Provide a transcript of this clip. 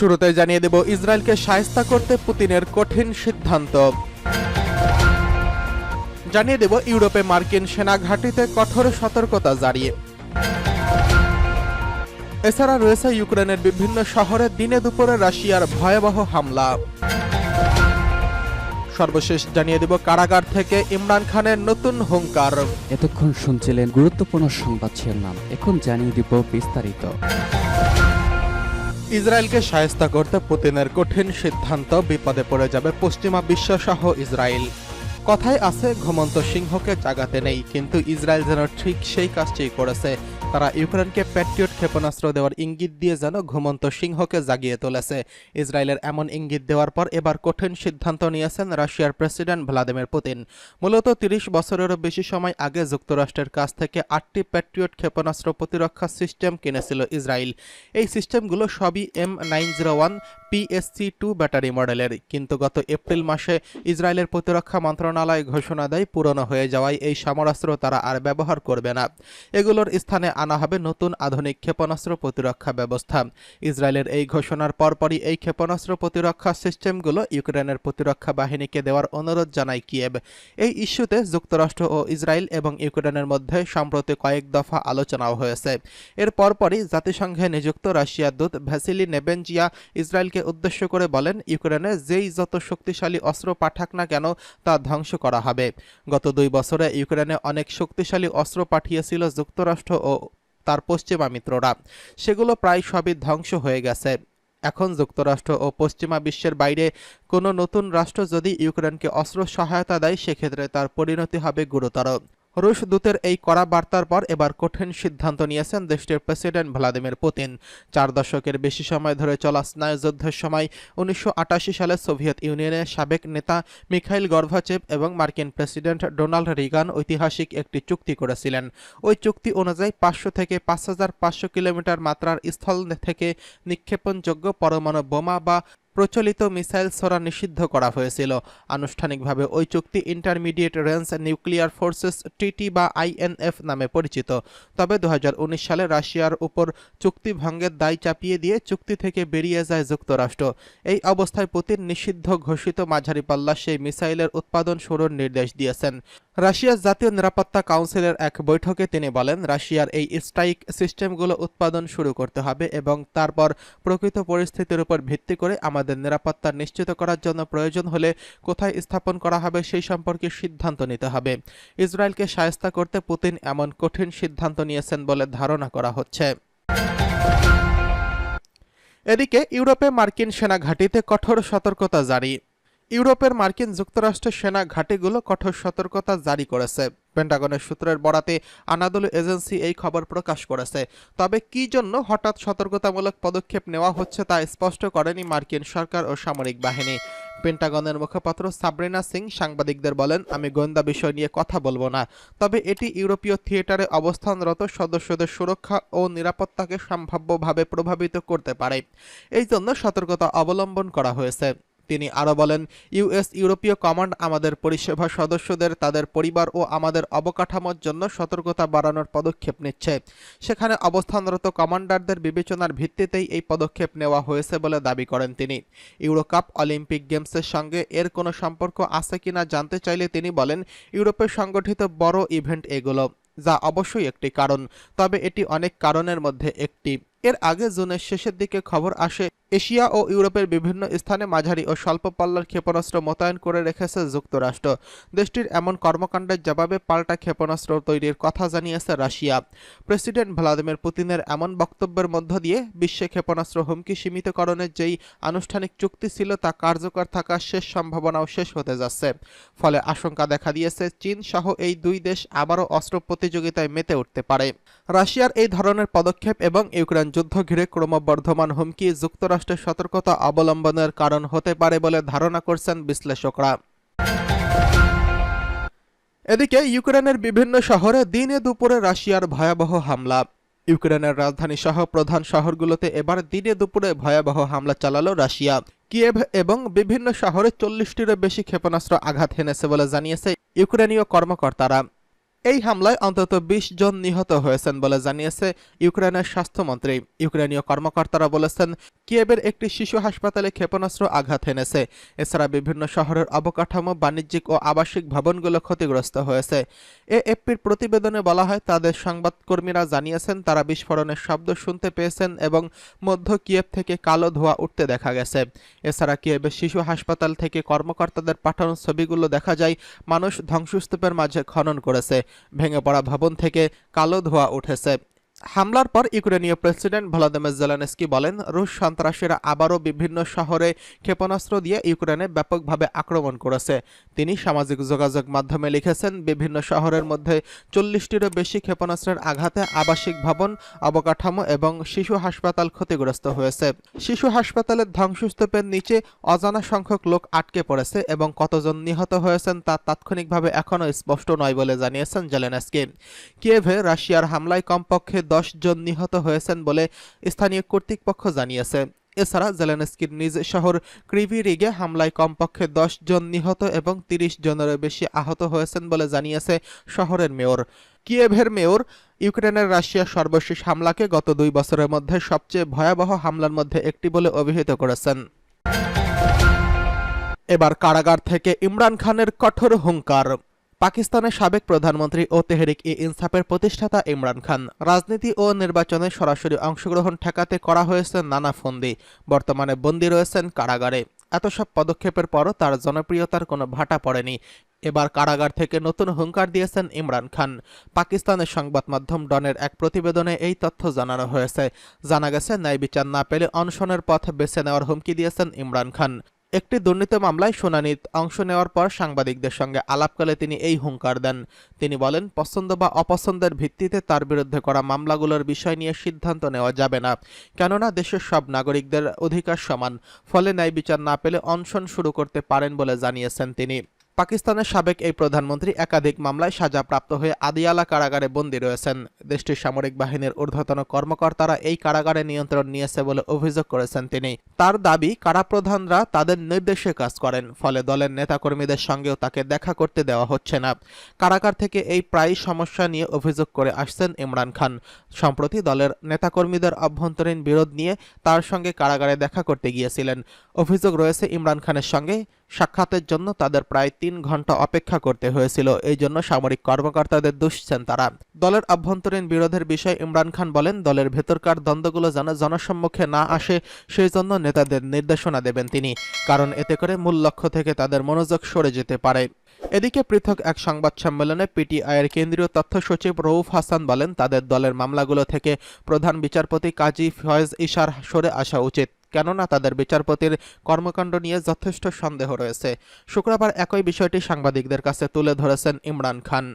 শুরুতে জানিয়ে দেব, ইসরায়েলকে সায়স্তা করতে পুতিনের কঠিন সিদ্ধান্ত। জানিয়ে দেব, ইউরোপে মার্কিন সেনা ঘাঁটিতে কঠোর সতর্কতা জারি। এছাড়া রয়েছে ইউক্রেনের বিভিন্ন শহরে দিনে দুপুরে রাশিয়ার ভয়াবহ হামলা। সর্বশেষ জানিয়ে দেব, কারাগার থেকে ইমরান খানের নতুন হুঙ্কার। এতক্ষণ শুনছিলেন গুরুত্বপূর্ণ সংবাদ শিরোনাম। এখন জানিয়ে দিব বিস্তারিত। ইসরায়েলকে সায়স্তা করতে পুতিনের কঠিন সিদ্ধান্ত বিপদে পড়ে যাবে পশ্চিমা বিশ্ব সহ ইসরায়েল। কথায় আছে, ঘুমন্ত সিংহকে জাগাতে নেই, কিন্তু ইসরায়েল যেন ঠিক সেই কাজটি করেছে। তারা ইউক্রেনকে প্যাট্রিয়ট ক্ষেপণাস্ত্র দেওয়ার ইঙ্গিত দিয়ে যেন ঘুমন্ত সিংহকে জাগিয়ে তুলেছে। ইসরায়েলের এমন ইঙ্গিত দেওয়ার পর এবার কঠিন সিদ্ধান্ত নিয়েছেন রাশিয়ার প্রেসিডেন্ট ভ্লাদিমির পুতিন। মূলত তিরিশ বছরেরও বেশি সময় আগে যুক্তরাষ্ট্রের কাছ থেকে আটটি প্যাট্রিয়ট ক্ষেপণাস্ত্র প্রতিরক্ষা সিস্টেম কিনেছিল ইসরায়েল। এই সিস্টেমগুলো সবই M nine zero one PSC two battery মডেলের। কিন্তু গত এপ্রিল মাসে ইসরায়েলের প্রতিরক্ষা মন্ত্রণালয় ঘোষণা দেয়, পুরনো হয়ে যাওয়ায় এই সমরাস্ত্র তারা আর ব্যবহার করবে না। এগুলোর স্থানে আনা হবে নতুন আধুনিক ক্ষেপণাস্ত্র প্রতিরক্ষা ব্যবস্থা। ইসরায়েলের এই ঘোষণার পরপরই এই ক্ষেপণাস্ত্র প্রতিরক্ষা সিস্টেমগুলো ইউক্রেনের প্রতিরক্ষা বাহিনীকে দেওয়ার অনুরোধ জানায় কিয়েভ। এই ইস্যুতে যুক্তরাষ্ট্র ও ইসরায়েল এবং ইউক্রেনের মধ্যে সম্প্রতি কয়েক দফা আলোচনাও হয়েছে। এর পরপরই জাতিসংঘে নিযুক্ত রাশিয়ার দূত ভ্যাসিলি নেবেনজিয়া ইসরায়েলকে উদ্দেশ্য করে বলেন, ইউক্রেনে যেই যত শক্তিশালী অস্ত্র পাঠাক না কেন তা ধ্বংস করা হবে। গত দুই বছরে ইউক্রেনে অনেক শক্তিশালী অস্ত্র পাঠিয়েছিল যুক্তরাষ্ট্র ও তার পশ্চিমা মিত্ররা। সেগুলো প্রায় সবই ধ্বংস হয়ে গেছে। এখন যুক্তরাষ্ট্র ও পশ্চিমা বিশ্বের বাইরে কোনো নতুন রাষ্ট্র যদি ইউক্রেনকে অস্ত্র সহায়তা দেয়, সেক্ষেত্রে তার পরিণতি হবে গুরুতর। রুশ দূতের এই কড়া বার্তার পর এবার কঠিন সিদ্ধান্ত নিয়েছেন দেশটির প্রেসিডেন্ট ভ্লাদিমির পুতিন। চার দশকের বেশি সময় ধরে চলা স্নায়ুযুদ্ধের সময় উনিশশো আটাশি সালে সোভিয়েত ইউনিয়নের সাবেক নেতা মিখাইল গর্ভাচেভ এবং মার্কিন প্রেসিডেন্ট ডোনাল্ড রিগান ঐতিহাসিক একটি চুক্তি করেছিলেন। ওই চুক্তি অনুযায়ী পাঁচশো থেকে পাঁচ হাজার পাঁচশো কিলোমিটার মাত্রার স্থল থেকে নিক্ষেপণযোগ্য পরমাণু বোমা বা প্রচলিত মিসাইল ছোড়া নিষিদ্ধ করা হয়েছিল। আনুষ্ঠানিকভাবে ওই চুক্তি ইন্টারমিডিয়েট রেঞ্জ নিউক্লিয়ার ফোর্সেস টিটি বা আইএনএফ নামে পরিচিত। তবে দু হাজার উনিশ সালে রাশিয়ার উপর চুক্তি ভঙ্গের দায় চাপিয়ে দিয়ে চুক্তি থেকে বেরিয়ে যায় যুক্তরাষ্ট্র। এই অবস্থায় পুতিন নিষিদ্ধ ঘোষিত মাঝারি পাল্লা সেই মিসাইলের উৎপাদন শুরুর নির্দেশ দিয়েছেন। রাশিয়ার জাতীয় নিরাপত্তা কাউন্সিলের এক বৈঠকে তিনি বলেন, রাশিয়ার এই স্ট্রাইক সিস্টেমগুলো উৎপাদন শুরু করতে হবে এবং তারপর প্রকৃত পরিস্থিতির উপর ভিত্তি করে আমাদের নিরাপত্তা নিশ্চিত করার জন্য প্রয়োজন হলে কোথায় স্থাপন করা হবে সেই সম্পর্কে সিদ্ধান্ত নিতে হবে। ইসরায়েলকে সায়স্তা করতে পুতিন এমন কঠিন সিদ্ধান্ত নিয়েছেন বলে ধারণা করা হচ্ছে। এদিকে ইউরোপে মার্কিন সেনা ঘাঁটিতে কঠোর সতর্কতা জারি। ইউরোপের মার্কিন যুক্তরাষ্ট্রের সেনা ঘাঁটিগুলো কঠোর সতর্কতা জারি করেছে। পেন্টাগনের সূত্রের বরাতে আনাদুল এজেন্সি এই খবর প্রকাশ করেছে। তবে কি জন্য হঠাৎ সতর্কতামূলক পদক্ষেপ নেওয়া হচ্ছে তা স্পষ্ট করেনি মার্কিন সরকার ও সামরিক বাহিনী। পেন্টাগনের মুখপাত্র সাবরিনা সিং সাংবাদিকদের বলেন, আমি গোয়েন্দা বিষয় নিয়ে কথা বলব না। তবে এটি ইউরোপীয় থিয়েটারে অবস্থানরত সদস্যদের সুরক্ষা ও নিরাপত্তাকে সম্ভাব্যভাবে প্রভাবিত করতে পারে। এই জন্য সতর্কতা অবলম্বন করা হয়েছে। তিনি আরও বলেন ইউএস ইউরোপীয় কমান্ড আমাদের পরিষেবা সদস্যদের, তাদের পরিবার ও আমাদের অবকাঠামোর জন্য সতর্কতা বাড়ানোর পদক্ষেপ নিচ্ছে। সেখানে অবস্থানরত কমান্ডারদের বিবেচনার ভিত্তিতেই এই পদক্ষেপ নেওয়া হয়েছে বলে দাবি করেন তিনি। ইউরোকাপ অলিম্পিক গেমসের সঙ্গে এর কোনো সম্পর্ক আছে কিনা জানতে চাইলে তিনি বলেন, ইউরোপে সংগঠিত বড় ইভেন্ট এগুলো, যা অবশ্যই একটি কারণ, তবে এটি অনেক কারণের মধ্যে একটি। এর আগে জুনের শেষের দিকে খবর আসে, এশিয়া ও ইউরোপের বিভিন্ন স্থানে মাঝারি ও স্বল্প পাল্লার ক্ষেপণাস্ত্র মোতায়েন করে রেখেছে যুক্তরাষ্ট্র। দেশটির এমন কর্মকাণ্ডের জবাবে পাল্টা ক্ষেপণাস্ত্র তৈরির কথা জানিয়েছে রাশিয়া। প্রেসিডেন্ট ভ্লাদিমির পুতিনের এমন বক্তব্যের মধ্য দিয়ে বিশ্বে ক্ষেপণাস্ত্র হুমকি সীমিতকরণের যেই আনুষ্ঠানিক চুক্তি ছিল তা কার্যকর থাকার শেষ সম্ভাবনাও শেষ হতে যাচ্ছে। ফলে আশঙ্কা দেখা দিয়েছে, চীন সহ এই দুই দেশ আবারও অস্ত্র প্রতিযোগিতায় মেতে উঠতে পারে। রাশিয়ার এই ধরনের পদক্ষেপ এবং ইউক্রেন যুদ্ধ ঘিরে ক্রমবর্ধমান হুমকি, যুক্তরাষ্ট্রের সতর্কতা অবলম্বনের কারণ হতে পারে বলে ধারণা করছেন বিশ্লেষকরা। এদিকে, ইউক্রেনের বিভিন্ন শহরে দিনে দুপুরে রাশিয়ার ভয়াবহ হামলা। ইউক্রেনের রাজধানী সহ প্রধান শহরগুলোতে এবার দিনে দুপুরে ভয়াবহ হামলা চালালো রাশিয়া। কিয়েভ এবং বিভিন্ন শহরে চল্লিশটিরও বেশি ক্ষেপণাস্ত্র আঘাত হেনেছে বলে জানিয়েছে ইউক্রেনীয় কর্মকর্তারা। এই হামলায় অন্তত বিশ জন নিহত হয়েছেন বলে জানিয়েছে ইউক্রেনের স্বাস্থ্যমন্ত্রী। ইউক্রেনীয় কর্মকর্তারা বলেছেন কিয়েবের একটি শিশু হাসপাতালে ক্ষেপণাস্ত্র আঘাত এনেছে। এছাড়া বিভিন্ন শহরের অবকাঠামো, বাণিজ্যিক ও আবাসিক ভবনগুলো ক্ষতিগ্রস্ত হয়েছে। এএফপির প্রতিবেদনে বলা হয়, তাদের সংবাদকর্মীরা জানিয়েছেন, তারা বিস্ফোরণের শব্দ শুনতে পেয়েছেন এবং মধ্য কিয়েভ থেকে কালো ধোঁয়া উঠতে দেখা গেছে। এছাড়া কিয়েবের শিশু হাসপাতাল থেকে কর্মকর্তাদের পাঠানো ছবিগুলো দেখা যায়, মানুষ ধ্বংসস্তূপের মাঝে খনন করেছে। ভেঙে পড়া ভবন থেকে কালো ধোঁয়া উঠেছে। হামলার পর ইউক্রেনীয় প্রেসিডেন্ট ভলাদিমির জেলেনস্কি বলেন, রুশ সন্ত্রাসীরা আবারও বিভিন্ন শহরে ক্ষেপণাস্ত্র দিয়ে ইউক্রেনে ব্যাপকভাবে আক্রমণ করেছে। তিনি সামাজিক যোগাযোগ মাধ্যমে লিখেছেন, বিভিন্ন শহরের মধ্যে চল্লিশটিরও বেশি ক্ষেপণাস্ত্রের আঘাতে আবাসিক ভবন, অবকাঠামো এবং শিশু হাসপাতাল ক্ষতিগ্রস্ত হয়েছে। শিশু হাসপাতালের ধ্বংসস্তূপের নিচে অজানা সংখ্যক লোক আটকে পড়েছে এবং কতজন নিহত হয়েছেন তা তাৎক্ষণিকভাবে এখনও স্পষ্ট নয় বলে জানিয়েছেন জেলেনস্কি। কিয়েভে রাশিয়ার হামলায় কমপক্ষে দশ জন নিহত হয়েছেন বলে স্থানীয় কর্তৃপক্ষ জানিয়েছে। এছাড়া জেলেনস্কির নিজ শহর ক্রিভিরিগে হামলায় কমপক্ষে দশ জন নিহত এবং তিরিশ জনেরও বেশি আহত হয়েছেন বলে জানিয়েছে শহরের মেয়র। কিয়েভের মেয়র, ইউক্রেনের রাশিয়ার সর্বশেষ হামলাকে গত দুই বছরের মধ্যে সবচেয়ে ভয়াবহ হামলার মধ্যে একটি বলে অভিহিত করেছেন। এবার কারাগার থেকে ইমরান খানের কঠোর হুঙ্কার। পাকিস্তানের সাবেক প্রধানমন্ত্রী ও তেহরিক ই ইনসাফের প্রতিষ্ঠাতা ইমরান খান। রাজনীতি ও নির্বাচনে সরাসরি অংশগ্রহণ ঠেকাতে করা হয়েছে নানা ফন্দি। বর্তমানে বন্দী রয়েছেন কারাগারে। এত সব পদক্ষেপের পরও তার জনপ্রিয়তার কোনো ভাটা পড়েনি। এবার কারাগার থেকে নতুন হুঙ্কার দিয়েছেন ইমরান খান। পাকিস্তানের সংবাদ মাধ্যম ডনের এক প্রতিবেদনে এই তথ্য জানানো হয়েছে। জানা গেছে, ন্যায় বিচার না পেলে অনশনের পথ বেছে নেওয়ার হুমকি দিয়েছেন ইমরান খান। একটি দুর্নীতি মামলায় শুনানিতে অংশ নেওয়ার পর সাংবাদিকদের সঙ্গে আলাপকালে তিনি এই হুঙ্কার দেন। তিনি বলেন, পছন্দ বা অপছন্দের ভিত্তিতে তার বিরুদ্ধে করা মামলাগুলোর বিষয় নিয়ে সিদ্ধান্ত নেওয়া যাবে না। কেননা দেশের সব নাগরিকদের অধিকার সমান। ফলে ন্যায় বিচার না পেলে অনশন শুরু করতে পারেন বলে জানিয়েছেন তিনি। পাকিস্তানের সাবেক এই প্রধানমন্ত্রী একাধিক মামলায় সাজাপ্রাপ্ত হয়ে আদিয়ালা কারাগারে বন্দী রয়েছেন। দেশটির সামরিক বাহিনীর ঊর্ধ্বতন কর্মকর্তারা এই কারাগারে নিয়ন্ত্রণ নিয়েছে বলে অভিযোগ করেছেন তিনি। তার দাবি কারাপ্রধানরা তাদের নির্দেশে কাজ করেন, ফলে দলের নেতাকর্মীদের সঙ্গেও তাকে দেখা করতে দেওয়া হচ্ছে না। কারাগার থেকে এই প্রায় সমস্যা নিয়ে অভিযোগ করে আসছেন ইমরান খান। সম্প্রতি দলের নেতাকর্মীদের অভ্যন্তরীণ বিরোধ নিয়ে তার সঙ্গে কারাগারে দেখা করতে গিয়েছিলেন। অভিযোগ রয়েছে, ইমরান খানের সঙ্গে সাক্ষাতের জন্য তাদের প্রায় তিন ঘণ্টা অপেক্ষা করতে হয়েছিল। এই জন্য সামরিক কর্মকর্তাদের দুষছেন তারা। দলের অভ্যন্তরীণ বিরোধের বিষয়ে ইমরান খান বলেন, দলের ভেতরকার দ্বন্দ্বগুলো যেন জনসম্মুখে না আসে সেই জন্য নেতাদের নির্দেশনা দেবেন তিনি, কারণ এতে করে মূল লক্ষ্য থেকে তাদের মনোযোগ সরে যেতে পারে। এদিকে পৃথক এক সংবাদ সম্মেলনে পিটিআইয়ের কেন্দ্রীয় তথ্য সচিব রউফ হাসান বলেন, তাদের দলের মামলাগুলো থেকে প্রধান বিচারপতি কাজী ফয়েজ ইশার সরে আসা উচিত। কেননা তাদের বিচারপতির কর্মকাণ্ড নিয়ে যথেষ্ট সন্দেহ রয়েছে। শুক্রবার একই বিষয়টি সাংবাদিকদের কাছে তুলে ধরেছেন ইমরান খান।